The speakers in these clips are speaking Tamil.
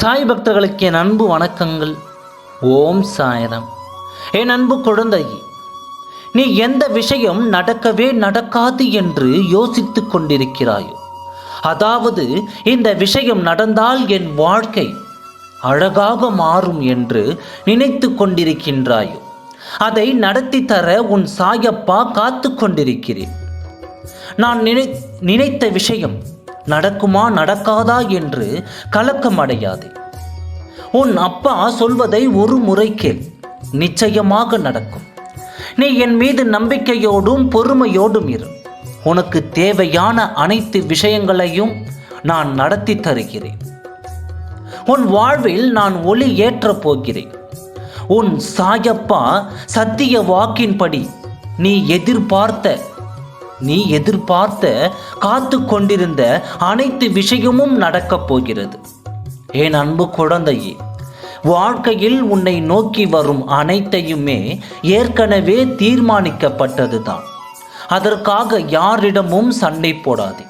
சாய் பக்தர்களுக்கு என் அன்பு வணக்கங்கள். ஓம் சாயரம். என் அன்பு குழந்தை நீ எந்த விஷயம் நடக்கவே நடக்காது என்று யோசித்து கொண்டிருக்கிறாயோ அதாவது இந்த விஷயம் நடந்தால் என் வாழ்க்கை அழகாக மாறும் என்று நினைத்து கொண்டிருக்கின்றாயோ அதை நடத்தி தர உன் சாயப்பா காத்து கொண்டிருக்கிறேன். நான் நினை நினைத்த விஷயம் நடக்குமா நடக்காதா என்று கலக்கமடையாதே. உன் அப்பா சொல்வதை ஒரு முறை கேள் நிச்சயமாக நடக்கும். நீ என் மீது நம்பிக்கையோடும் பொறுமையோடும் இரு. உனக்கு தேவையான அனைத்து விஷயங்களையும் நான் நடத்தி தருகிறேன். உன் வாழ்வில் நான் ஒளி ஏற்றப் போகிறேன். உன் சாயப்பா சத்திய வாக்கின்படி நீ எதிர்பார்த்த நீ எதிர்பார்த்த காத்து கொண்டிருந்த அனைத்து விஷயமும் நடக்கப் போகிறது. என் அன்பு குழந்தையே வாழ்க்கையில் உன்னை நோக்கி வரும் அனைத்தையுமே ஏற்கனவே தீர்மானிக்கப்பட்டதுதான். அதற்காக யாரிடமும் சண்டை போடாதே.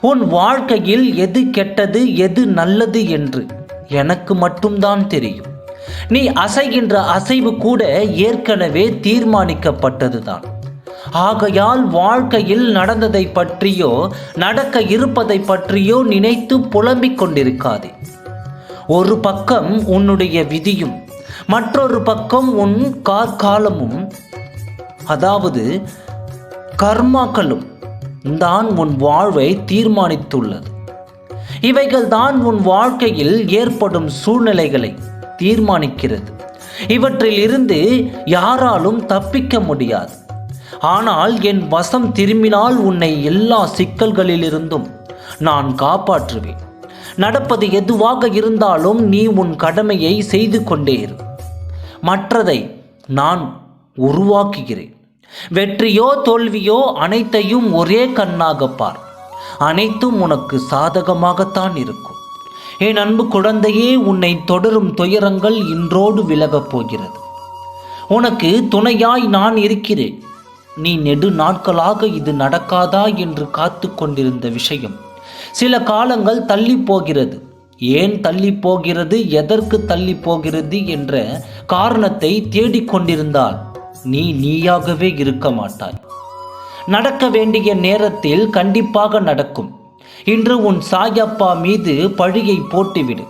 உன் வாழ்க்கையில் எது கெட்டது எது நல்லது என்று எனக்கு மட்டும்தான் தெரியும். நீ அசைகின்ற அசைவு கூட ஏற்கனவே தீர்மானிக்கப்பட்டதுதான். ஆகையால் வாழ்க்கையில் நடந்ததை பற்றியோ நடக்க இருப்பதை பற்றியோ நினைத்து புலம்பிக் கொண்டிருக்காதே. ஒரு பக்கம் உன்னுடைய விதியும் மற்றொரு பக்கம் உன் கார்காலமும் அதாவது கர்மாக்களும் தான் உன் வாழ்வை தீர்மானித்துள்ளது. இவைகள் தான் உன் வாழ்க்கையில் ஏற்படும் சூழ்நிலைகளை தீர்மானிக்கிறது. இவற்றில் இருந்து யாராலும் தப்பிக்க முடியாது. ஆனால் என் வசம் திரும்பினால் உன்னை எல்லா சிக்கல்களிலிருந்தும் நான் காப்பாற்றுவேன். நடப்பது எதுவாக இருந்தாலும் நீ உன் கடமையை செய்து கொண்டே இரு. மற்றதை நான் உருவாக்குகிறேன். வெற்றியோ தோல்வியோ அனைத்தையும் ஒரே கண்ணாக பார். அனைத்தும் உனக்கு சாதகமாகத்தான் இருக்கும். என் அன்பு குழந்தையே உன்னை தொடரும் துயரங்கள் இன்றோடு விலகப் போகிறது. உனக்கு துணையாய் நான் இருக்கிறேன். நீ நெடு நாட்களாக இது நடக்காதா என்று காத்து கொண்டிருந்த விஷயம். சில காலங்கள் தள்ளி போகிறது. ஏன் தள்ளி போகிறது? எதற்கு தள்ளி போகிறது என்ற காரணத்தை தேடிக்கொண்டிருந்தால் நீ நீயாகவே இருக்க மாட்டாய். நடக்க வேண்டிய நேரத்தில் கண்டிப்பாக நடக்கும். இன்று உன் சாயப்பா மீது பழியை போட்டுவிடு.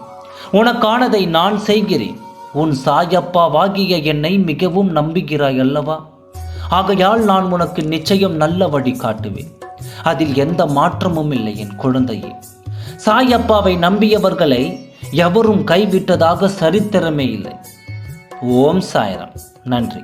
உனக்கானதை நான் செய்கிறேன். உன் சாயப்பாவாகிய என்னை மிகவும் நம்புகிறாய் அல்லவா ஆகையால் நான் உனக்கு நிச்சயம் நல்ல வழி காட்டுவேன். அதில் எந்த மாற்றமும் இல்லை என் குழந்தையே. சாயப்பாவை நம்பியவர்களை எவரும் கைவிட்டதாக சரித்திரமே இல்லை. ஓம் சாயரம். நன்றி.